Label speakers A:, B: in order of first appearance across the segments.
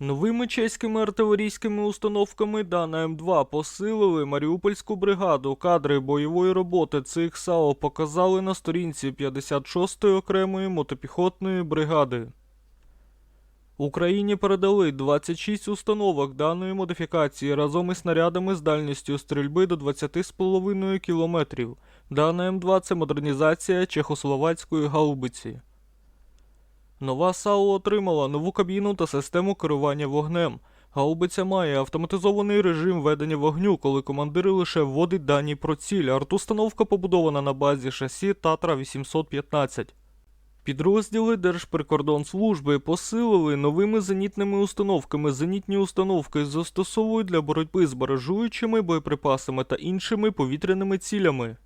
A: Новими чеськими артилерійськими установками Дана М2 посилили Маріупольську бригаду. Кадри бойової роботи цих САО показали на сторінці 56-ї окремої мотопіхотної бригади. Україні передали 26 установок даної модифікації разом із снарядами з дальністю стрільби до 20,5 км. Дана М2 це модернізація чехословацької гаубиці. Нова САУ отримала нову кабіну та систему керування вогнем. Гаубиця має автоматизований режим ведення вогню, коли командир лише вводить дані про ціль. Артустановка побудована на базі шасі Татра 815. Підрозділи Держприкордонслужби посилили новими зенітними установками. Зенітні установки застосовують для боротьби з баражуючими боєприпасами та іншими повітряними цілями.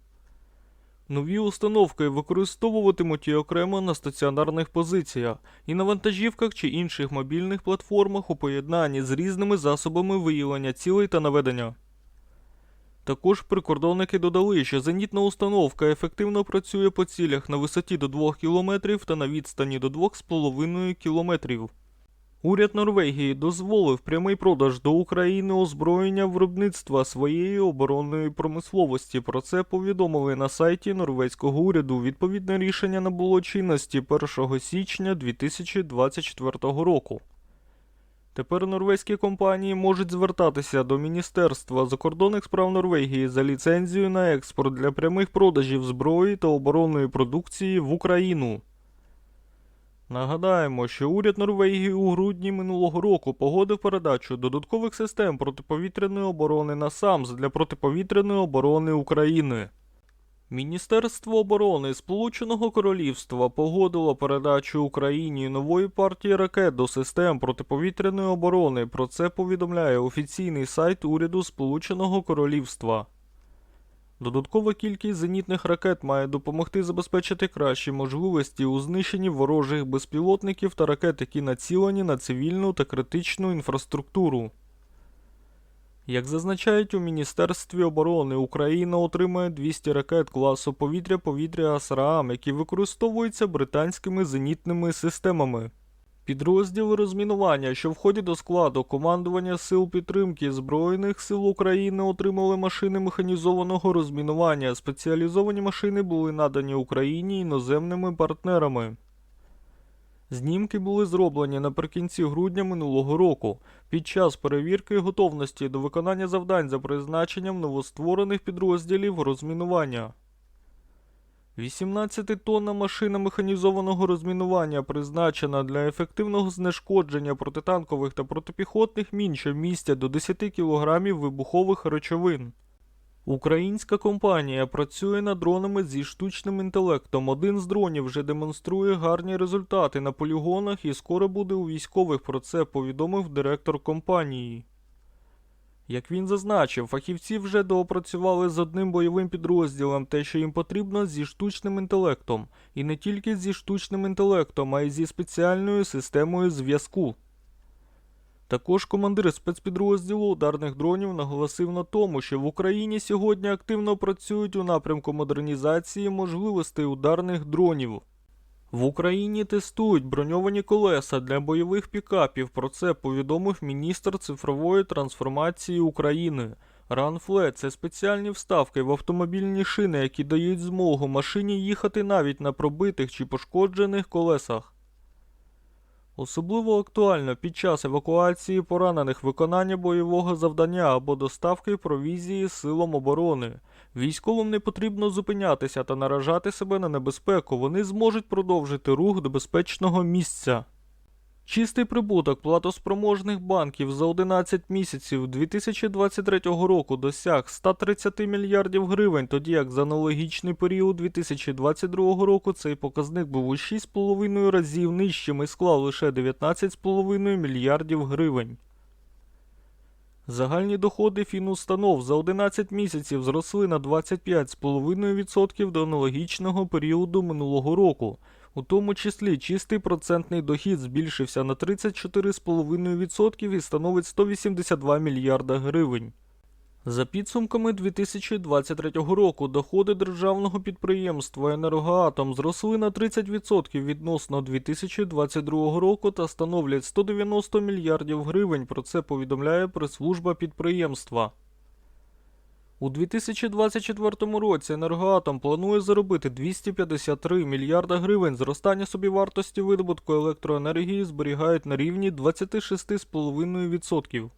A: Нові установки використовуватимуть і окремо на стаціонарних позиціях, і на вантажівках чи інших мобільних платформах у поєднанні з різними засобами виявлення цілей та наведення. Також прикордонники додали, що зенітна установка ефективно працює по цілях на висоті до 2 км та на відстані до 2,5 км. Уряд Норвегії дозволив прямий продаж до України озброєння виробництва своєї оборонної промисловості. Про це повідомили на сайті норвезького уряду. Відповідне рішення набуло чинності 1 січня 2024 року. Тепер норвезькі компанії можуть звертатися до Міністерства закордонних справ Норвегії за ліцензію на експорт для прямих продажів зброї та оборонної продукції в Україну. Нагадаємо, що уряд Норвегії у грудні минулого року погодив передачу додаткових систем протиповітряної оборони на САМС для протиповітряної оборони України. Міністерство оборони Сполученого Королівства погодило передачу Україні нової партії ракет до систем протиповітряної оборони. Про це повідомляє офіційний сайт уряду Сполученого Королівства. Додаткова кількість зенітних ракет має допомогти забезпечити кращі можливості у знищенні ворожих безпілотників та ракет, які націлені на цивільну та критичну інфраструктуру. Як зазначають у Міністерстві оборони, Україна отримає 200 ракет класу повітря-повітря АСРААМ, які використовуються британськими зенітними системами. Підрозділи розмінування, що входять до складу командування сил підтримки Збройних сил України, отримали машини механізованого розмінування. Спеціалізовані машини були надані Україні іноземними партнерами. Знімки були зроблені наприкінці грудня минулого року під час перевірки готовності до виконання завдань за призначенням новостворених підрозділів розмінування. 18-тонна машина механізованого розмінування призначена для ефективного знешкодження протитанкових та протипіхотних мін, що містять до 10 кг вибухових речовин. Українська компанія працює над дронами зі штучним інтелектом. Один з дронів вже демонструє гарні результати на полігонах і скоро буде у військових. Про це повідомив директор компанії. Як він зазначив, фахівці вже доопрацювали з одним бойовим підрозділом те, що їм потрібно зі штучним інтелектом, і не тільки зі штучним інтелектом, а й зі спеціальною системою зв'язку. Також командир спецпідрозділу ударних дронів наголосив на тому, що в Україні сьогодні активно працюють у напрямку модернізації можливостей ударних дронів. В Україні тестують броньовані колеса для бойових пікапів. Про це повідомив міністр цифрової трансформації України. Ранфле – це спеціальні вставки в автомобільні шини, які дають змогу машині їхати навіть на пробитих чи пошкоджених колесах. Особливо актуально під час евакуації поранених виконання бойового завдання або доставки провізії силам оборони. Військовим не потрібно зупинятися та наражати себе на небезпеку, вони зможуть продовжити рух до безпечного місця. Чистий прибуток платоспроможних банків за 11 місяців 2023 року досяг 130 мільярдів гривень, тоді як за аналогічний період 2022 року цей показник був у 6,5 разів нижчим і склав лише 19,5 мільярдів гривень. Загальні доходи фінустанов за 11 місяців зросли на 25,5% до аналогічного періоду минулого року. У тому числі чистий процентний дохід збільшився на 34,5% і становить 182 мільярда гривень. За підсумками 2023 року доходи державного підприємства «Енергоатом» зросли на 30% відносно 2022 року та становлять 190 мільярдів гривень. Про це повідомляє прес-служба підприємства. У 2024 році «Енергоатом» планує заробити 253 мільярда гривень. Зростання собівартості видобутку електроенергії зберігають на рівні 26,5%.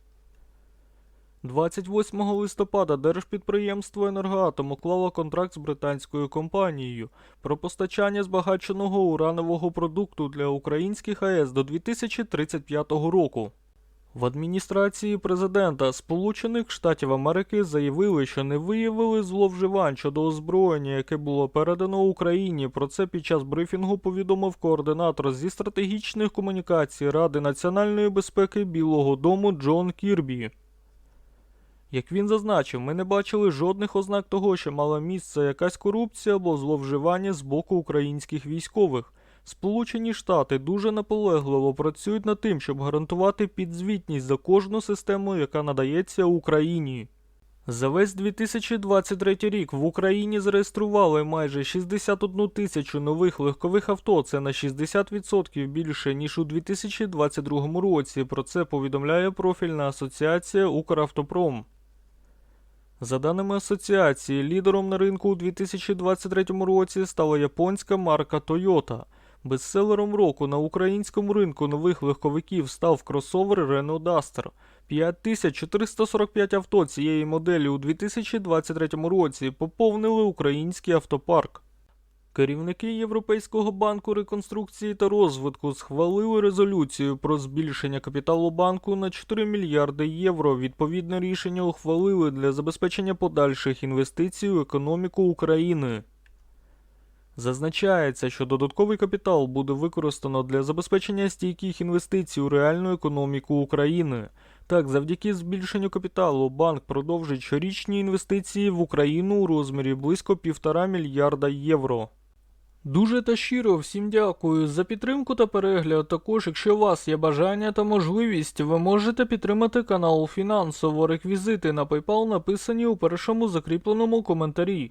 A: 28 листопада держпідприємство «Енергоатом» уклало контракт з британською компанією про постачання збагаченого уранового продукту для українських АЕС до 2035 року. В адміністрації президента Сполучених Штатів Америки заявили, що не виявили зловживань щодо озброєння, яке було передано Україні. Про це під час брифінгу повідомив координатор зі стратегічних комунікацій Ради національної безпеки Білого Дому Джон Кірбі. Як він зазначив, ми не бачили жодних ознак того, що мала місце якась корупція або зловживання з боку українських військових. Сполучені Штати дуже наполегливо працюють над тим, щоб гарантувати підзвітність за кожну систему, яка надається Україні. За весь 2023 рік в Україні зареєстрували майже 61 тисячу нових легкових авто. Це на 60% більше ніж у 2022 році. Про це повідомляє профільна асоціація Укравтопром. За даними асоціації, лідером на ринку у 2023 році стала японська марка Toyota. Бестселером року на українському ринку нових легковиків став кросовер Renault Duster. 5445 авто цієї моделі у 2023 році поповнили український автопарк. Керівники Європейського банку реконструкції та розвитку схвалили резолюцію про збільшення капіталу банку на 4 мільярди євро. Відповідне рішення ухвалили для забезпечення подальших інвестицій у економіку України. Зазначається, що додатковий капітал буде використано для забезпечення стійких інвестицій у реальну економіку України. Так, завдяки збільшенню капіталу банк продовжить щорічні інвестиції в Україну у розмірі близько півтора мільярда євро. Дуже та щиро всім дякую за підтримку та перегляд. Також, якщо у вас є бажання та можливість, ви можете підтримати канал фінансово. Реквізити на PayPal написані у першому закріпленому коментарі.